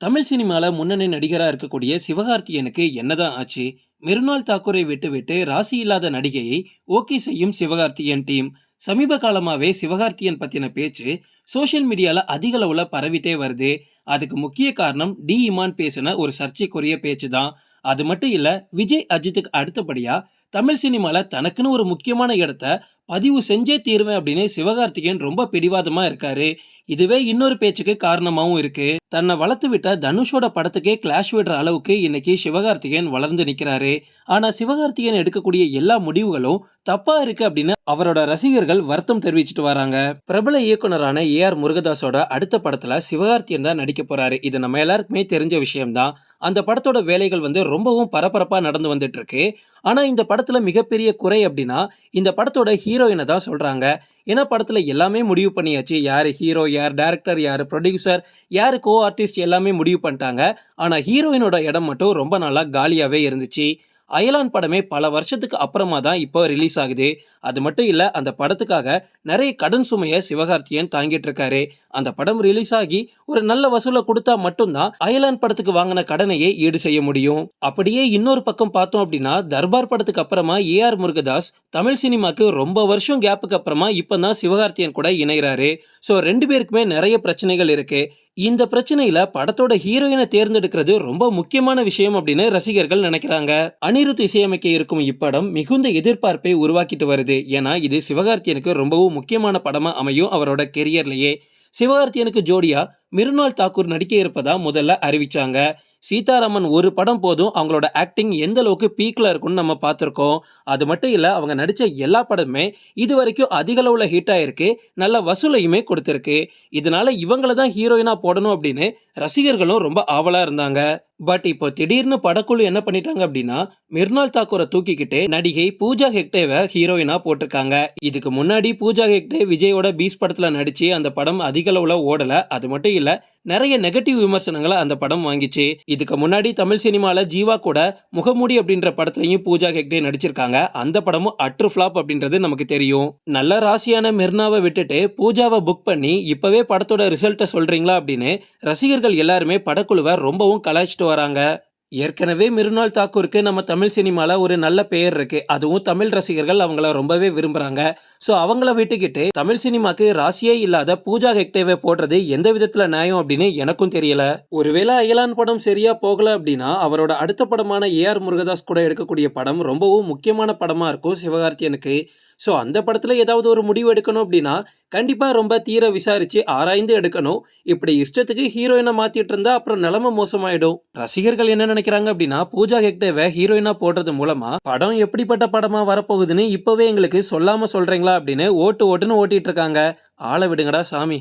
தமிழ் சினிமாவில் முன்னணி நடிகராக இருக்கக்கூடிய சிவகார்த்தியனுக்கு என்னதான் ஆச்சு? மிருனால் தாக்கூரை விட்டுவிட்டு ராசி இல்லாத நடிகையை ஓகே செய்யும் சிவகார்த்தியன் டீம். சமீப காலமாகவே சிவகார்த்தியன் பற்றின பேச்சு சோஷியல் மீடியாவில் அதிக அளவில் பரவிட்டே வருது. அதுக்கு முக்கிய காரணம் டி இமான் பேசின ஒரு சர்ச்சைக்குரிய பேச்சு தான் அது மட்டும் இல்லை விஜய் அஜித்துக்கு அடுத்தபடியாக தமிழ் சினிமாவில் தனக்குன்னு ஒரு முக்கியமான இடத்த பதிவு செஞ்சே தீருவேன் அப்படின்னு சிவகார்த்திகேயன் ரொம்ப பிடிவாதமா இருக்காரு. இதுவே இன்னொரு பேச்சுக்கு காரணமாகவும் இருக்கு. தன்னை வளர்த்து விட்ட தனுஷோட படத்துக்கே கிளாஷ் விடுற அளவுக்கு இன்னைக்கு சிவகார்த்திகேயன் வளர்ந்து நிற்கிறாரு ஆனா சிவகார்த்திகேயன் எடுக்கக்கூடிய எல்லா முடிவுகளும் தப்பா இருக்கு அப்படின்னு அவரோட ரசிகர்கள் வருத்தம் தெரிவிச்சிட்டு வராங்க. பிரபல இயக்குனரான ஏ ஆர் முருகதாஸோட அடுத்த படத்துல சிவகார்த்தியன் தான் நடிக்க போறாரு. இது நம்ம எல்லாருக்குமே தெரிஞ்ச விஷயம்தான். அந்த படத்தோட வேலைகள் வந்து ரொம்பவும் பரபரப்பாக நடந்து வந்துட்டு இருக்கு ஆனால் இந்த படத்தில் மிகப்பெரிய குறை அப்படின்னா இந்த படத்தோட ஹீரோயினை தான் சொல்கிறாங்க ஏன்னா படத்தில் எல்லாமே முடிவு பண்ணியாச்சு. யார் ஹீரோ யார் டேரக்டர் யார் ப்ரொடியூசர் யார் கோ ஆர்டிஸ்ட் எல்லாமே முடிவு பண்ணிட்டாங்க. ஆனால் ஹீரோயினோட இடம் மட்டும் ரொம்ப நாளாக காலியாகவே இருந்துச்சு. அயலான் படமே பல வருஷத்துக்கு அப்புறமா தான் இப்போ ரிலீஸ் ஆகுது. அது மட்டும் இல்ல அந்த படத்துக்காக நிறைய கடன் சுமையை சிவகார்த்தியன் தாங்கிட்டு இருக்காரு. அந்த படம் ரிலீஸ் ஆகி ஒரு நல்ல வசூலை கொடுத்தா மட்டும்தான் அயலான் படத்துக்கு வாங்கின கடனையே ஈடு செய்ய முடியும். அப்படியே இன்னொரு பக்கம் பார்த்தோம் அப்படின்னா தர்பார் படத்துக்கு அப்புறமா ஏ ஆர் முருகதாஸ் தமிழ் சினிமாக்கு ரொம்ப வருஷம் கேப்புக்கு அப்புறமா இப்பதான் சிவகார்த்தியன் கூட இணைகிறாரு ஸோ ரெண்டு பேருக்குமே நிறைய பிரச்சனைகள் இருக்கு. இந்த பிரச்சனையில படத்தோட ஹீரோயினை தேர்ந்தெடுக்கிறது ரொம்ப முக்கியமான விஷயம் அப்படின்னு ரசிகர்கள் நினைக்கிறாங்க. அனிருத் இசையமைக்க இருக்கும் இப்படம் மிகுந்த எதிர்பார்ப்பை உருவாக்கிட்டு வருது. ஏன்னா இது சிவகார்த்தியனுக்கு ரொம்பவும் முக்கியமான படமா அமையும் அவரோட கெரியர்லேயே சிவகார்த்தியனுக்கு ஜோடியா மிருனால் தாக்கூர் நடிக்க இருப்பதா முதல்ல அறிவிச்சாங்க. சீதாராமன் ஒரு படம் போதும் அவங்களோட ஆக்டிங் எந்த அளவுக்கு பீக்கில் இருக்கும்னு நம்ம பார்த்துருக்கோம். அது மட்டும் இல்லை அவங்க நடித்த எல்லா படமுமே இது வரைக்கும் அதிக அளவில் ஹிட் ஆயிருக்கு. நல்ல வசூலையுமே கொடுத்துருக்கு. இதனால இவங்கள தான் ஹீரோயினா போடணும் அப்படின்னு ரசிகர்களும் ரொம்ப ஆவலாக இருந்தாங்க. பட் இப்போ திடீர்னு படக்குழு என்ன பண்ணிட்டாங்க அப்படின்னா மிர்னால் தாக்கூரை தூக்கிக்கிட்டு நடிகை பூஜா ஹெக்டேவை ஹீரோயினா போட்டிருக்காங்க. இதுக்கு முன்னாடி பூஜா ஹெக்டே விஜயோட பீஸ் படத்தில் நடிச்சு அந்த படம் அதிக அளவில் ஓடலை. அது மட்டும் இல்லை நிறைய நெகட்டிவ் விமர்சனங்களை அந்த படம் வாங்கிச்சு. இதுக்கு முன்னாடி தமிழ் சினிமாவில் ஜீவா கூட முகமூடி அப்படின்ற படத்துலையும் பூஜா ஹெக்டே நடிச்சிருக்காங்க. அந்த படமும் அட்ரு ஃபிளாப் அப்படின்றது நமக்கு தெரியும். நல்ல ராசியான மிர்னாவை விட்டுட்டு பூஜாவை புக் பண்ணி இப்போவே படத்தோட ரிசல்ட்டை சொல்கிறீங்களா அப்படின்னு ரசிகர்கள் எல்லாருமே படக்குழுவை ரொம்பவும் கலாய்ச்சிட்டு வராங்க. ஏற்கனவே மிருனால் தாக்கூருக்கு நம்ம தமிழ் சினிமாவில் ஒரு நல்ல பெயர் இருக்கு. அதுவும் தமிழ் ரசிகர்கள் அவங்கள ரொம்பவே விரும்புகிறாங்க ஸோ அவங்கள விட்டுக்கிட்டு தமிழ் சினிமாக்கு ராசியே இல்லாத பூஜா ஹெக்டேவை போடுறது எந்த விதத்தில் நியாயம் அப்படின்னு எனக்கும் தெரியல. ஒருவேளை அயலான் படம் சரியா போகல அப்படின்னா அவரோட அடுத்த படமான ஏ ஆர் முருகதாஸ் கூட எடுக்கக்கூடிய படம் ரொம்பவும் முக்கியமான படமா இருக்கும் சிவகார்த்தியனுக்கு. ஸோ அந்த படத்தில் ஏதாவது ஒரு முடிவு எடுக்கணும் அப்படின்னா கண்டிப்பாக ரொம்ப தீர விசாரித்து ஆராய்ந்து எடுக்கணும். இப்படி இஷ்டத்துக்கு ஹீரோயினை மாற்றிட்டு இருந்தால் அப்புறம் நிலமை மோசமாயிடும். ரசிகர்கள் என்ன நினைக்கிறாங்க அப்படின்னா பூஜா ஹெக்டேவை ஹீரோயினா போடுறது மூலமாக படம் எப்படிப்பட்ட படமாக வரப்போகுதுன்னு இப்போவே எங்களுக்கு சொல்லாமல் சொல்கிறீங்களா அப்படின்னு ஓட்டு ஓட்டுன்னு ஓட்டிகிட்டு இருக்காங்க. ஆளை விடுங்கடா சாமி.